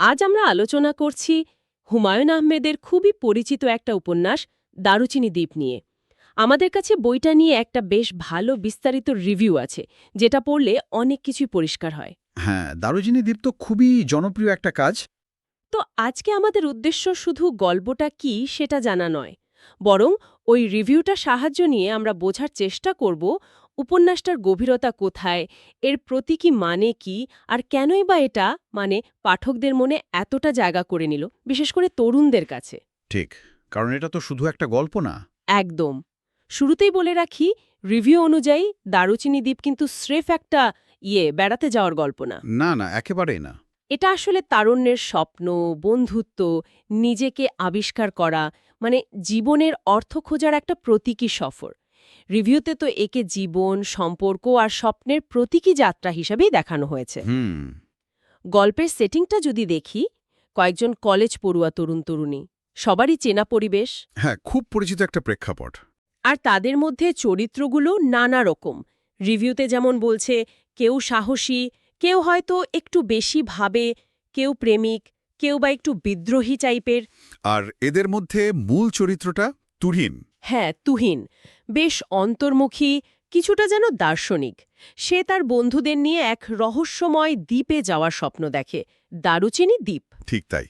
আজ আমরা আলোচনা করছি হুমায়ুন আহমেদের খুবই পরিচিত একটা উপন্যাস দারুচিনি দ্বীপ নিয়ে। আমাদের কাছে বইটা নিয়ে একটা বেশ ভালো বিস্তারিত রিভিউ আছে যেটা পড়লে অনেক কিছুই পরিষ্কার হয়। হ্যাঁ দারুচিনি দ্বীপ তো খুবই জনপ্রিয় একটা কাজ। তো আজকে আমাদের উদ্দেশ্য শুধু গল্পটা কি সেটা জানা নয় বরং ওই রিভিউটা সাহায্য নিয়ে আমরা বোঝার চেষ্টা করব উপন্যাসটার গভীরতা কোথায় এর প্রতীকী মানে কি আর কেনই বা এটা মানে পাঠকদের মনে এতটা জায়গা করে নিল বিশেষ করে তরুণদের কাছে। ঠিক কারণ এটা তো শুধু একটা গল্প না। একদম। শুরুতেই বলে রাখি রিভিউ অনুযায়ী দারুচিনি দ্বীপ কিন্তু স্রেফ একটা ইয়ে বেড়াতে যাওয়ার গল্প না। না না একেবারেই না। এটা আসলে তারুণ্যের স্বপ্ন বন্ধুত্ব নিজেকে আবিষ্কার করা মানে জীবনের অর্থ খোঁজার একটা প্রতীকী সফর। রিভিউতে তো একে জীবন সম্পর্ক আর স্বপ্নের প্রতীকী যাত্রা হিসাবেই দেখানো হয়েছে। হুম। গল্পের সেটিংটা যদি দেখি কয়েকজন কলেজ পড়ুয়া তরুণ তরুণী সবারই চেনা পরিবেশ। হ্যাঁ খুব পরিচিত একটা প্রেক্ষাপট। আর তাদের মধ্যে চরিত্রগুলো নানা রকম। রিভিউতে যেমন বলছে কেউ সাহসী কেউ হয়তো একটু বেশি ভাবে কেউ প্রেমিক কেউ বা একটু বিদ্রোহী টাইপের আর এদের মধ্যে মূল চরিত্রটা তুহিন। হ্যাঁ তুহিন। বেশ অন্তর্মুখী কিছুটা যেন দার্শনিক। সে তার বন্ধুদের নিয়ে এক রহস্যময় দ্বীপে যাওয়ার স্বপ্ন দেখে। দারুচিনি দ্বীপ। ঠিক তাই।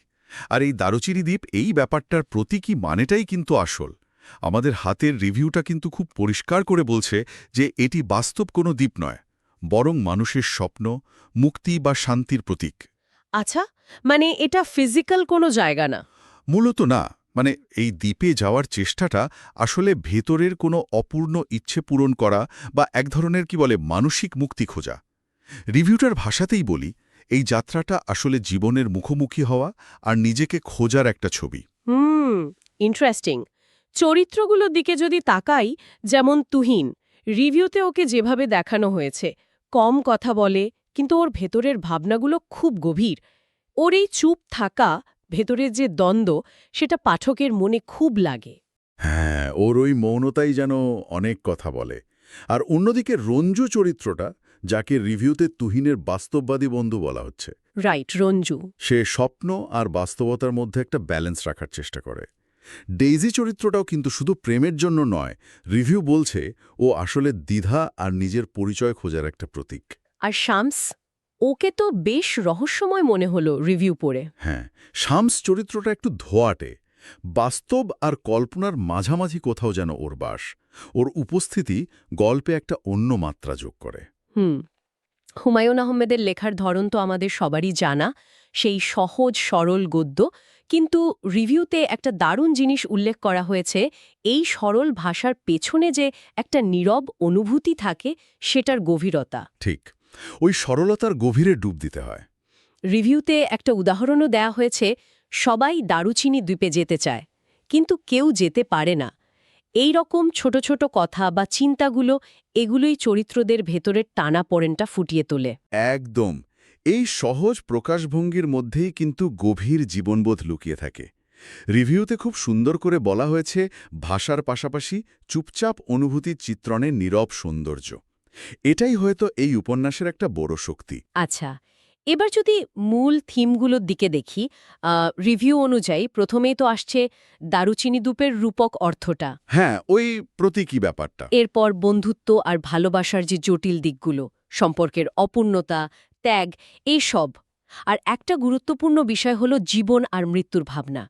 আর এই দারুচিনি দ্বীপ এই ব্যাপারটার প্রতীকী মানেটাই কিন্তু আসল। আমাদের হাতের রিভিউটা কিন্তু খুব পরিষ্কার করে বলছে যে এটি বাস্তব কোনো দ্বীপ নয় বরং মানুষের স্বপ্ন মুক্তি বা শান্তির প্রতীক। আচ্ছা মানে এটা ফিজিক্যাল কোনো জায়গা না? মূলত না। মানে এই দ্বীপে যাওয়ার চেষ্টাটা আসলে ভেতরের কোনো অপূর্ণ ইচ্ছে পূরণ করা বা এক ধরনের কি বলে মানসিক মুক্তি খোঁজা। রিভিউটার ভাষাতেই বলি, এই যাত্রাটা আসলে জীবনের মুখোমুখি হওয়া আর নিজেকে খোঁজার একটা ছবি। হুম ইন্টারেস্টিং চরিত্রগুলোর দিকে যদি তাকাই, যেমন তুহিন, রিভিউতে ওকে যেভাবে দেখানো হয়েছে, কম কথা বলে, কিন্তু ওর ভেতরের ভাবনাগুলো খুব গভীর। ওর এই চুপ থাকা ভেতরের যে দ্বন্দ্ব সেটা পাঠকের মনে খুব লাগে। হ্যাঁ ওর ওই মৌনতাই যেন অনেক কথা বলে। আর অন্যদিকে রঞ্জু চরিত্রটা যাকে রিভিউতে তুহিনের বাস্তববাদী বন্ধু বলা হচ্ছে। রাইট রঞ্জু। সে স্বপ্ন আর বাস্তবতার মধ্যে একটা ব্যালেন্স রাখার চেষ্টা করে। ডেইজি চরিত্রটাও কিন্তু শুধু প্রেমের জন্য নয় রিভিউ বলছে ও আসলে দ্বিধা আর নিজের পরিচয় খোঁজার একটা প্রতীক। আর শামস? ওকে তো বেশ রহস্যময় মনে হলো রিভিউ পড়ে। হ্যাঁ শামস চরিত্রটা একটু ধোয়াটে। বাস্তব আর কল্পনার মাঝামাঝি কোথাও যেন ওর বাস। ওর উপস্থিতি গল্পে একটা অন্য মাত্রা যোগ করে। হুম হুমায়ুন আহমেদের লেখার ধরন তো আমাদের সবারই জানা। সেই সহজ সরল গদ্য। কিন্তু রিভিউতে একটা দারুণ জিনিস উল্লেখ করা হয়েছে এই সরল ভাষার পেছনে যে একটা নীরব অনুভূতি থাকে সেটার গভীরতা। ঠিক। ওই সরলতার গভীরে ডুব দিতে হয়। রিভিউতে একটা উদাহরণও দেয়া হয়েছে সবাই দারুচিনি দ্বীপে যেতে চায় কিন্তু কেউ যেতে পারে না। এই রকম ছোট ছোট কথা বা চিন্তাগুলো এগুলোই চরিত্রদের ভেতরের টানা পড়েনটা ফুটিয়ে তোলে। একদম। এই সহজ প্রকাশভঙ্গির মধ্যেই কিন্তু গভীর জীবনবোধ লুকিয়ে থাকে। রিভিউতে খুব সুন্দর করে বলা হয়েছে ভাষার পাশাপাশি চুপচাপ অনুভূতির চিত্রণের নীরব সৌন্দর্য। এটাই হয়তো এই উপন্যাসের একটা বড় শক্তি। আচ্ছা এবার যদি মূল থিমগুলোর দিকে দেখি রিভিউ অনুযায়ী প্রথমেই তো আসছে দারুচিনি দ্বীপের রূপক অর্থটা। হ্যাঁ ওই প্রতীকী ব্যাপারটা। এরপর বন্ধুত্ব আর ভালোবাসার যে জটিল দিকগুলো সম্পর্কের অপূর্ণতা ত্যাগ এইসব আর একটা গুরুত্বপূর্ণ বিষয় হল জীবন আর মৃত্যুর ভাবনা।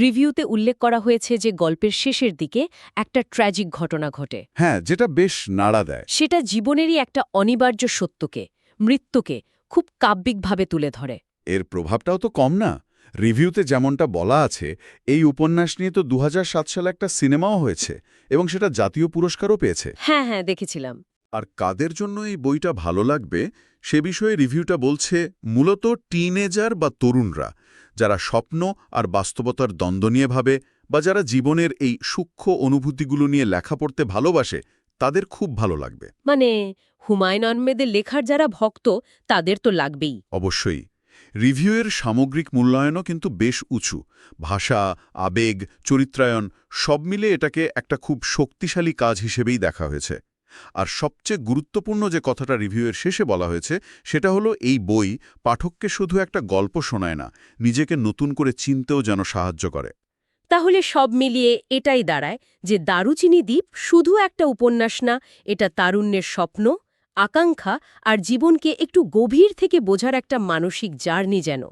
রিভিউতে উল্লেখ করা হয়েছে যে গল্পের শেষের দিকে একটা ট্র্যাজিক ঘটনা ঘটে। হ্যাঁ যেটা বেশ নাড়া দেয়। সেটা জীবনেরই একটা অনিবার্য সত্যকে মৃত্যুকে খুব কাব্যিকভাবে তুলে ধরে। এর প্রভাবটাও তো কম না। রিভিউতে যেমনটা বলা আছে এই উপন্যাস নিয়ে তো দু হাজার সাত সালে একটা সিনেমাও হয়েছে এবং সেটা জাতীয় পুরস্কারও পেয়েছে। হ্যাঁ হ্যাঁ দেখেছিলাম। আর কাদের জন্য এই বইটা ভালো লাগবে সে বিষয়ে রিভিউটা বলছে মূলত টিনেজার বা তরুণরা। যারা স্বপ্ন আর বাস্তবতার দ্বন্দ্ব নিয়ে ভাবে বা যারা জীবনের এই সূক্ষ্ম অনুভূতিগুলো নিয়ে লেখা পড়তে ভালোবাসে তাদের খুব ভালো লাগবে। মানে হুমায়ুন আহমেদের লেখার যারা ভক্ত তাদের তো লাগবেই। অবশ্যই। রিভিউয়ের সামগ্রিক মূল্যায়নও কিন্তু বেশ উঁচু। ভাষা আবেগ চরিত্রায়ন সব মিলে এটাকে একটা খুব শক্তিশালী কাজ হিসেবেই দেখা হয়েছে। আর সবচেয়ে গুরুত্বপূর্ণ যে কথাটা রিভিউয়ের শেষে বলা হয়েছে, সেটা হলো এই বই পাঠককে শুধু একটা গল্প শোনায় না, নিজেকে নতুন করে চিনতেও যেন সাহায্য করে। তাহলে সব মিলিয়ে এটাই দাঁড়ায় যে দারুচিনি দ্বীপ শুধু একটা উপন্যাস না, এটা তারুণ্যের স্বপ্ন, আকাঙ্ক্ষা আর জীবনকে একটু গভীর থেকে বোঝার একটা মানসিক জার্নি যেন।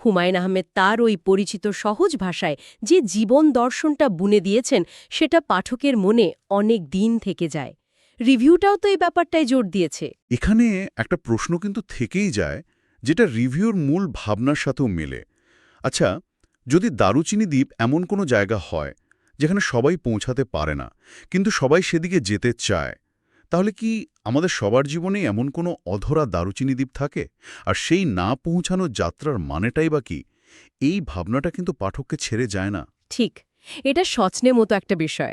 হুমায়ুন আহমেদ তার ওই পরিচিত সহজ ভাষায় যে জীবন দর্শনটা বুনে দিয়েছেন, সেটা পাঠকের মনে অনেক দিন থেকে যায়। রিভিউটাও তো এই ব্যাপারটাই জোর দিয়েছে। এখানে একটা প্রশ্ন কিন্তু থেকেই যায় যেটা রিভিউর মূল ভাবনার সাথেও মেলে। আচ্ছা যদি দারুচিনি দ্বীপ এমন কোনো জায়গা হয় যেখানে সবাই পৌঁছাতে পারে না কিন্তু সবাই সেদিকে যেতে চায় তাহলে কি আমাদের সবার জীবনে এমন কোনো অধরা দারুচিনি দ্বীপ থাকে? আর সেই না পৌঁছানো যাত্রার মানেটাই বা কি? এই ভাবনাটা কিন্তু পাঠককে ছেড়ে যায় না। ঠিক এটা সচনে মতো একটা বিষয়।